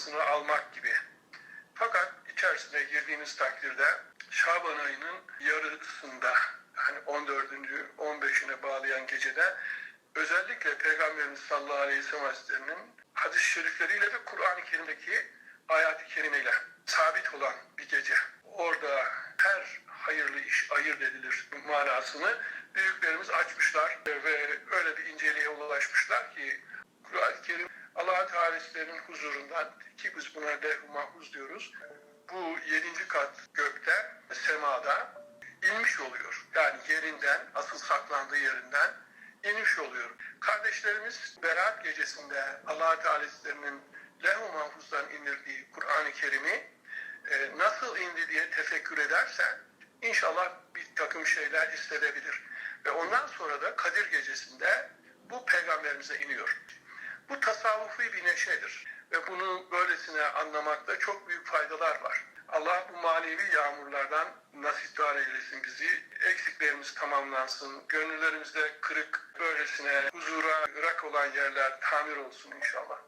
manasını almak gibi. Fakat içerisine girdiğiniz takdirde Şaban ayının yarısında hani 14. 15'ine bağlayan gecede özellikle Peygamberimiz sallallahu aleyhi ve sellem hadis-i şerifleriyle ve Kur'an-ı Kerim'deki ayat-ı kerimeyle sabit olan bir gece. Orada her hayırlı iş ayırt edilir manasını büyüklerimiz açmışlar ve öyle bir inceliğe ulaşmışlar ki Teala'nın huzurundan ki biz buna levh-i mahfuz diyoruz. Bu yedinci kat gökte, semada inmiş oluyor. Yani yerinden, asıl saklandığı yerinden inmiş oluyor. Kardeşlerimiz Berat gecesinde Allah Teala'nın levh-i mahfuzdan indirdiği Kur'an-ı Kerim'i e, nasıl indi diye tefekkür ederse inşallah bir takım şeyler hissedebilir. Ve ondan sonra da Kadir gecesinde bu peygamberimize iniyor. Bu tasavvufi bir neşedir. Ve bunu böylesine anlamakta çok büyük faydalar var. Allah bu manevi yağmurlardan nasipdar eylesin bizi. Eksiklerimiz tamamlansın. Gönüllerimizde kırık böylesine huzura ırak olan yerler tamir olsun inşallah.